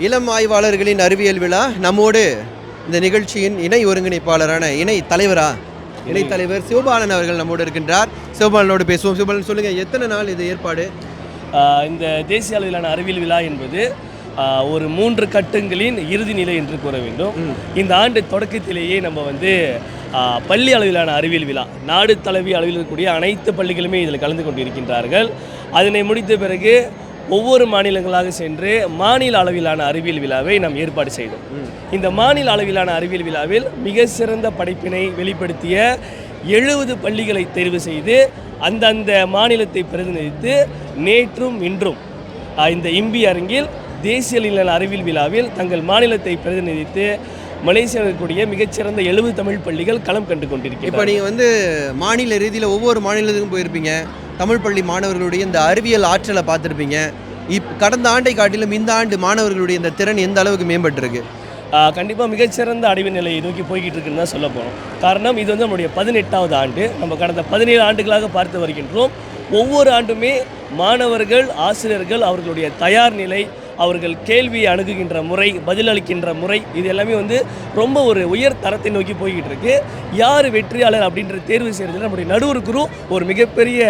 இளம் ஆய்வாளர்களின் அறிவியல் விழா நம்மோடு இந்த நிகழ்ச்சியின் இணை ஒருங்கிணைப்பாளரான இணை தலைவரா இணை தலைவர் சிவபாலன் அவர்கள் நம்மோடு இருக்கின்றார். சிவபாலனோடு பேசுவோம். சிவபாலன் சொல்லுங்க எத்தனை நாள் இது ஏற்பாடு? இந்த தேசிய அளவிலான அறிவியல் விழா என்பது ஒரு மூன்று கட்டங்களின் இறுதி நிலை என்று கூற வேண்டும். இந்த ஆண்டு தொடக்கத்திலேயே நம்ம வந்து பள்ளி அளவிலான அறிவியல் விழா நாடு தழுவிய அளவில் இருக்கக்கூடிய அனைத்து பள்ளிகளுமே இதில் கலந்து கொண்டிருக்கின்றார்கள். அதனை முடித்த பிறகு ஒவ்வொரு மாநிலங்களாக சென்று மாநில அளவிலான அறிவியல் விழாவை நாம் ஏற்பாடு செய்தோம். இந்த மாநில அளவிலான அறிவியல் விழாவில் மிக சிறந்த படைப்பினை வெளிப்படுத்திய எழுபது பள்ளிகளை தேர்வு செய்து அந்தந்த மாநிலத்தை பிரதிநிதித்து நேற்றும் இன்றும் இந்த இம்பி அரங்கில் தேசிய அளவிலான அறிவியல் விழாவில் தங்கள் மாநிலத்தை பிரதிநிதித்து மலேசியாவில் இருக்கக்கூடிய மிகச்சிறந்த எழுபது தமிழ் பள்ளிகள் களம் கண்டு இப்போ கொண்டிருக்கிறார் நீங்கள் வந்து மாநில ரீதியில் ஒவ்வொரு மாநிலத்துக்கும் போயிருப்பீங்க. தமிழ் பள்ளி மாணவர்களுடைய இந்த அறிவியல் ஆற்றலை பார்த்துருப்பீங்க. இப் கடந்த ஆண்டை காட்டிலும் இந்த ஆண்டு மாணவர்களுடைய இந்த திறன் எந்த அளவுக்கு மேம்பட்டிருக்கு? கண்டிப்பாக மிகச்சிறந்த அடைவு நிலையை நோக்கி போய்கிட்டு இருக்குன்னு தான் சொல்ல போகிறோம் காரணம் இது வந்து நம்முடைய பதினெட்டாவது ஆண்டு. நம்ம கடந்த பதினேழு ஆண்டுகளாக பார்த்து வருகின்றோம். ஒவ்வொரு ஆண்டுமே மாணவர்கள் ஆசிரியர்கள் அவர்களுடைய தயார் நிலை அவர்கள் கேள்வியை அணுகுகின்ற முறை பதிலளிக்கின்ற முறை இது எல்லாமே வந்து ரொம்ப ஒரு உயர் தரத்தை நோக்கி போய்கிட்டு இருக்கு. யார் வெற்றியாளர் அப்படின்ற தேர்வு செய்கிறதுல நம்முடைய நடுவர் குரு ஒரு மிகப்பெரிய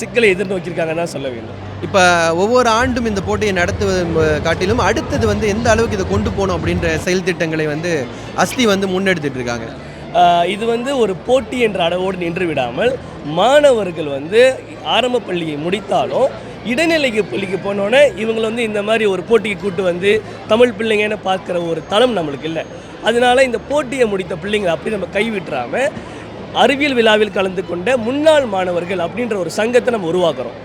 சிக்கலை எதிர்நோக்கியிருக்காங்கன்னு சொல்ல வேண்டும். இப்போ ஒவ்வொரு ஆண்டும் இந்த போட்டியை நடத்துவது காட்டிலும் அடுத்தது வந்து எந்த அளவுக்கு இதை கொண்டு போகணும் அப்படின்ற செயல் திட்டங்களை வந்து அஸ்தி வந்து முன்னெடுத்துட்டு இருக்காங்க. இது வந்து ஒரு போட்டி என்ற அளவோடு நின்று விடாமல் மாணவர்கள் வந்து ஆரம்ப பள்ளியை முடித்தாலும் இடைநிலைக்கு பள்ளிக்கு போனோன்னே இவங்களை வந்து இந்த மாதிரி ஒரு போட்டிக்கு கூட்டு வந்து தமிழ் பிள்ளைங்கன்னு பார்க்குற ஒரு தளம் நம்மளுக்கு இல்லை. அதனால இந்த போட்டியை முடித்த பிள்ளைங்களை அப்படி நம்ம கைவிட்டுறாம அறிவியல் விழாவில் கலந்து கொண்ட முன்னாள் மாணவர்கள் அப்படின்ற ஒரு சங்கத்தை நம்ம உருவாக்குறோம்.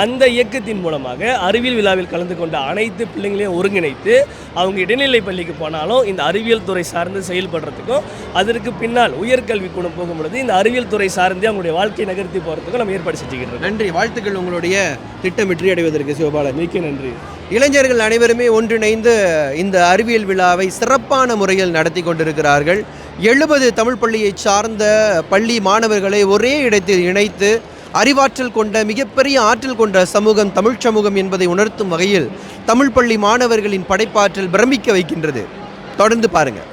அந்த இயக்கத்தின் மூலமாக அறிவியல் விழாவில் கலந்து கொண்ட அனைத்து பிள்ளைங்களையும் ஒருங்கிணைத்து அவங்க இடைநிலை பள்ளிக்கு போனாலும் இந்த அறிவியல் துறை சார்ந்து செயல்படுறதுக்கும் அதற்கு பின்னால் உயர்கல்வி கூடம் போகும் பொழுது இந்த அறிவியல் துறை சார்ந்தே அவங்களுடைய வாழ்க்கையை நகர்த்தி போகிறதுக்கும் நம்ம ஏற்பாடு செஞ்சுக்கிட்டு நன்றி. வாழ்த்துக்கள் உங்களுடைய திட்டம் வெற்றி அடைவதற்கு சிவபாலன். மிக்க நன்றி. இளைஞர்கள் அனைவருமே ஒன்றிணைந்து இந்த அறிவியல் விழாவை சிறப்பான முறையில் நடத்தி கொண்டிருக்கிறார்கள். எழுபது தமிழ் பள்ளியை சார்ந்த பள்ளி மாணவர்களை ஒரே இடத்தில் இணைத்து அறிவாற்றல் கொண்ட மிகப்பெரிய ஆற்றல் கொண்ட சமூகம் தமிழ் சமூகம் என்பதை உணர்த்தும் வகையில் தமிழ் பள்ளி மாணவர்களின் படைப்பாற்றல் பிரமிக்க வைக்கின்றது. தொடர்ந்து பாருங்கள்